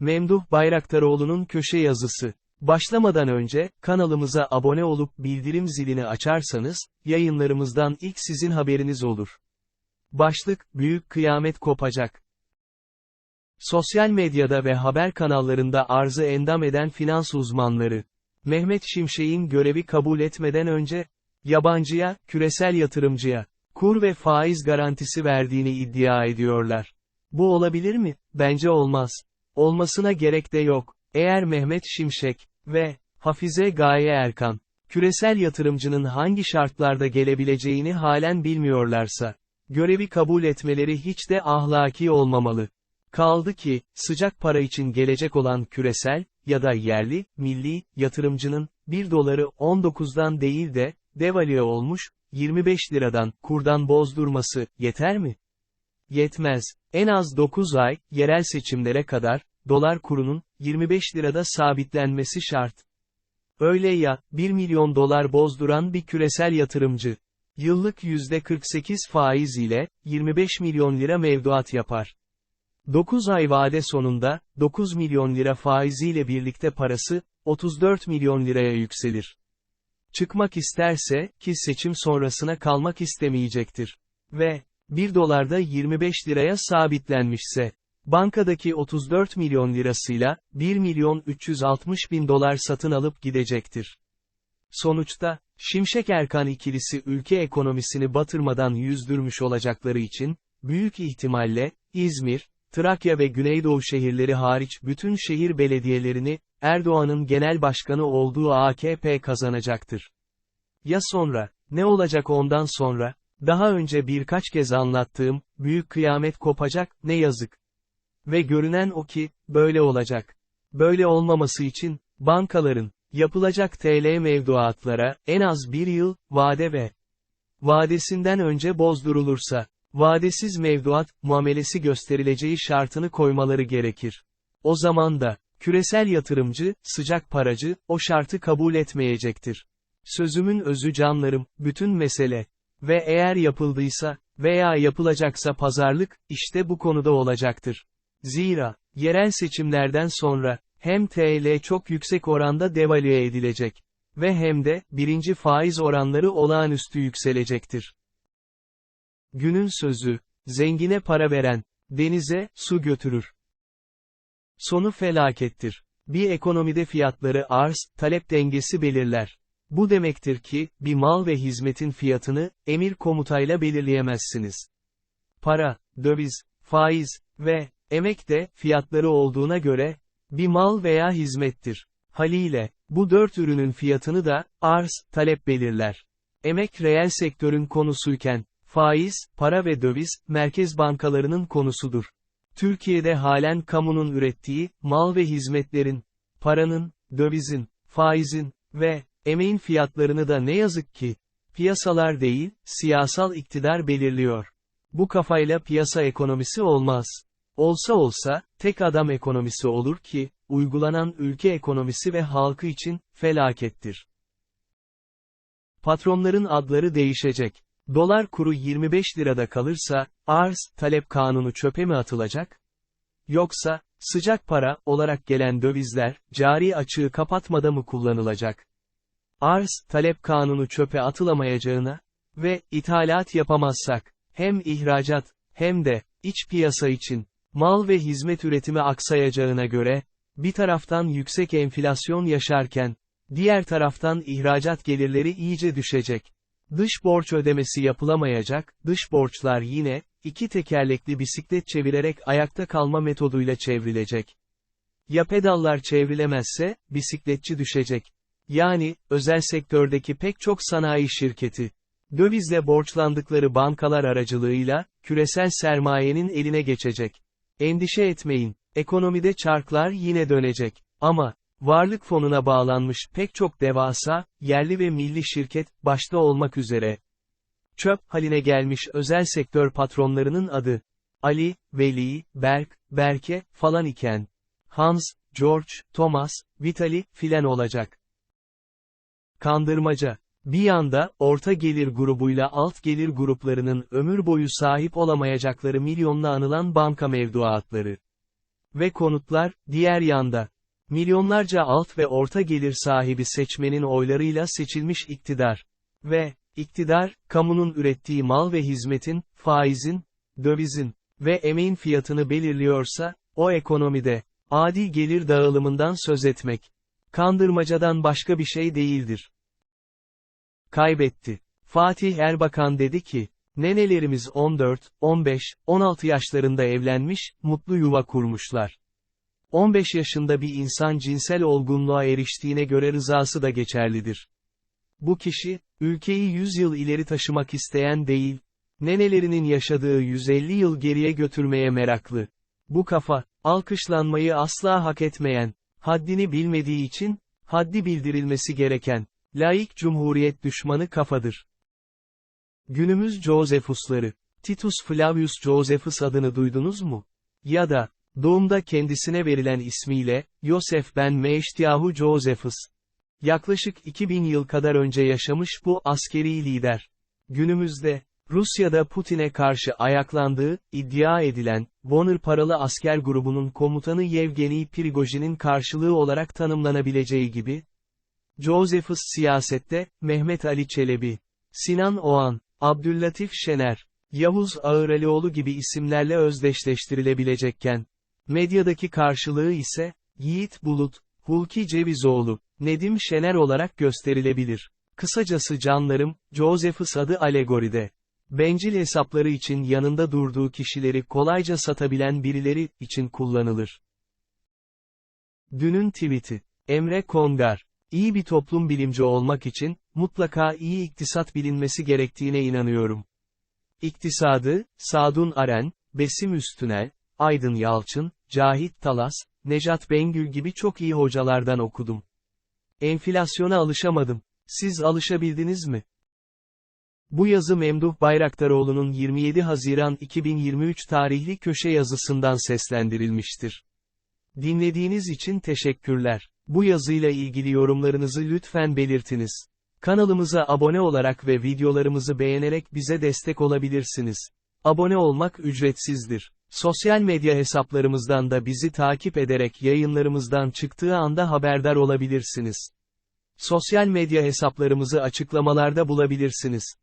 Memduh Bayraktaroğlu'nun köşe yazısı. Başlamadan önce, kanalımıza abone olup bildirim zilini açarsanız, yayınlarımızdan ilk sizin haberiniz olur. Başlık, Büyük Kıyamet Kopacak. Sosyal medyada ve haber kanallarında arzı endam eden finans uzmanları. Mehmet Şimşek'in görevi kabul etmeden önce, yabancıya, küresel yatırımcıya, kur ve faiz garantisi verdiğini iddia ediyorlar. Bu olabilir mi? Bence olmaz. Olmasına gerek de yok. Eğer Mehmet Şimşek ve Hafize Gaye Erkan, küresel yatırımcının hangi şartlarda gelebileceğini halen bilmiyorlarsa, görevi kabul etmeleri hiç de ahlaki olmamalı. Kaldı ki, sıcak para için gelecek olan küresel, ya da yerli, milli, yatırımcının, 1 doları 19'dan değil de, devalüe olmuş, 25 liradan, kurdan bozdurması, yeter mi? Yetmez. En az 9 ay, yerel seçimlere kadar, dolar kurunun, 25 lirada sabitlenmesi şart. Öyle ya, 1 milyon dolar bozduran bir küresel yatırımcı, yıllık %48 faiz ile, 25 milyon lira mevduat yapar. 9 ay vade sonunda, 9 milyon lira faiziyle birlikte parası, 34 milyon liraya yükselir. Çıkmak isterse, ki seçim sonrasına kalmak istemeyecektir. Ve, 1 dolarda 25 liraya sabitlenmişse, bankadaki 34 milyon lirasıyla, 1 milyon 360 bin dolar satın alıp gidecektir. Sonuçta, Şimşek Erkan ikilisi ülke ekonomisini batırmadan yüzdürmüş olacakları için, büyük ihtimalle, İzmir, Trakya ve Güneydoğu şehirleri hariç bütün şehir belediyelerini, Erdoğan'ın genel başkanı olduğu AKP kazanacaktır. Ya sonra, ne olacak ondan sonra? Daha önce birkaç kez anlattığım, büyük kıyamet kopacak, ne yazık. Ve görünen o ki, böyle olacak. Böyle olmaması için, bankaların, yapılacak TL mevduatlara, en az bir yıl, vade ve vadesinden önce bozdurulursa, vadesiz mevduat, muamelesi gösterileceği şartını koymaları gerekir. O zaman da, küresel yatırımcı, sıcak paracı, o şartı kabul etmeyecektir. Sözümün özü canlarım, bütün mesele. Ve eğer yapıldıysa, veya yapılacaksa pazarlık, işte bu konuda olacaktır. Zira, yerel seçimlerden sonra, hem TL çok yüksek oranda devalüe edilecek. Ve hem de, birinci faiz oranları olağanüstü yükselecektir. Günün sözü, zengine para veren, denize, su götürür. Sonu felakettir. Bir ekonomide fiyatları arz, talep dengesi belirler. Bu demektir ki, bir mal ve hizmetin fiyatını, emir komutayla belirleyemezsiniz. Para, döviz, faiz ve emek de, fiyatları olduğuna göre, bir mal veya hizmettir. Haliyle, bu dört ürünün fiyatını da, arz, talep belirler. Emek reel sektörün konusuyken, faiz, para ve döviz, merkez bankalarının konusudur. Türkiye'de halen kamunun ürettiği, mal ve hizmetlerin, paranın, dövizin, faizin ve emeğin fiyatlarını da ne yazık ki, piyasalar değil, siyasal iktidar belirliyor. Bu kafayla piyasa ekonomisi olmaz. Olsa olsa, tek adam ekonomisi olur ki, uygulanan ülke ekonomisi ve halkı için, felakettir. Patronların adları değişecek. Dolar kuru 25 lirada kalırsa, arz, talep kanunu çöpe mi atılacak? Yoksa, sıcak para olarak gelen dövizler, cari açığı kapatmada mı kullanılacak? Arz, talep kanunu çöpe atılamayacağına ve ithalat yapamazsak, hem ihracat, hem de, iç piyasa için, mal ve hizmet üretimi aksayacağına göre, bir taraftan yüksek enflasyon yaşarken, diğer taraftan ihracat gelirleri iyice düşecek. Dış borç ödemesi yapılamayacak, dış borçlar yine, iki tekerlekli bisiklet çevirerek ayakta kalma metoduyla çevrilecek. Ya pedallar çevrilemezse, bisikletçi düşecek. Yani, özel sektördeki pek çok sanayi şirketi, dövizle borçlandıkları bankalar aracılığıyla, küresel sermayenin eline geçecek. Endişe etmeyin, ekonomide çarklar yine dönecek. Ama, varlık fonuna bağlanmış pek çok devasa, yerli ve milli şirket, başta olmak üzere, çöp haline gelmiş özel sektör patronlarının adı, Ali, Veli, Berk, Berke, falan iken, Hans, George, Thomas, Vitali, filan olacak. Kandırmaca. Bir yanda, orta gelir grubuyla alt gelir gruplarının ömür boyu sahip olamayacakları milyonla anılan banka mevduatları. ve konutlar, diğer yanda. Milyonlarca alt ve orta gelir sahibi seçmenin oylarıyla seçilmiş iktidar. Ve, iktidar, kamunun ürettiği mal ve hizmetin, faizin, dövizin ve emeğin fiyatını belirliyorsa, o ekonomide, adi gelir dağılımından söz etmek, kandırmacadan başka bir şey değildir. Kaybetti. Fatih Erbakan dedi ki, nenelerimiz 14, 15, 16 yaşlarında evlenmiş, mutlu yuva kurmuşlar. 15 yaşında bir insan cinsel olgunluğa eriştiğine göre rızası da geçerlidir. Bu kişi, ülkeyi 100 yıl ileri taşımak isteyen değil, nenelerinin yaşadığı 150 yıl geriye götürmeye meraklı. Bu kafa, alkışlanmayı asla hak etmeyen, haddini bilmediği için, haddi bildirilmesi gereken, laik cumhuriyet düşmanı kafadır. Günümüz Josephusları, Titus Flavius Josephus adını duydunuz mu? Ya da, doğumda kendisine verilen ismiyle, Yosef ben Meştiyahu Josephus. Yaklaşık 2000 yıl kadar önce yaşamış bu askeri lider. Günümüzde, Rusya'da Putin'e karşı ayaklandığı, iddia edilen, Wagner paralı asker grubunun komutanı Yevgeni Prigojin'in karşılığı olarak tanımlanabileceği gibi, Josephus siyasette, Mehmet Ali Çelebi, Sinan Oğan, Abdüllatif Şener, Yavuz Ağıralioğlu gibi isimlerle özdeşleştirilebilecekken, medyadaki karşılığı ise, Yiğit Bulut, Hulki Cevizoğlu, Nedim Şener olarak gösterilebilir. Kısacası canlarım, Josephus adı alegoride. Bencil hesapları için yanında durduğu kişileri kolayca satabilen birileri için kullanılır. Dünün tweet'i. Emre Kongar. İyi bir toplum bilimci olmak için, mutlaka iyi iktisat bilinmesi gerektiğine inanıyorum. İktisadı, Sadun Aren, Besim Üstünel, Aydın Yalçın, Cahit Talas, Necat Bengül gibi çok iyi hocalardan okudum. Enflasyona alışamadım. Siz alışabildiniz mi? Bu yazı Memduh Bayraktaroğlu'nun 27 Haziran 2023 tarihli köşe yazısından seslendirilmiştir. Dinlediğiniz için teşekkürler. Bu yazıyla ilgili yorumlarınızı lütfen belirtiniz. Kanalımıza abone olarak ve videolarımızı beğenerek bize destek olabilirsiniz. Abone olmak ücretsizdir. Sosyal medya hesaplarımızdan da bizi takip ederek yayınlarımızdan çıktığı anda haberdar olabilirsiniz. Sosyal medya hesaplarımızı açıklamalarda bulabilirsiniz.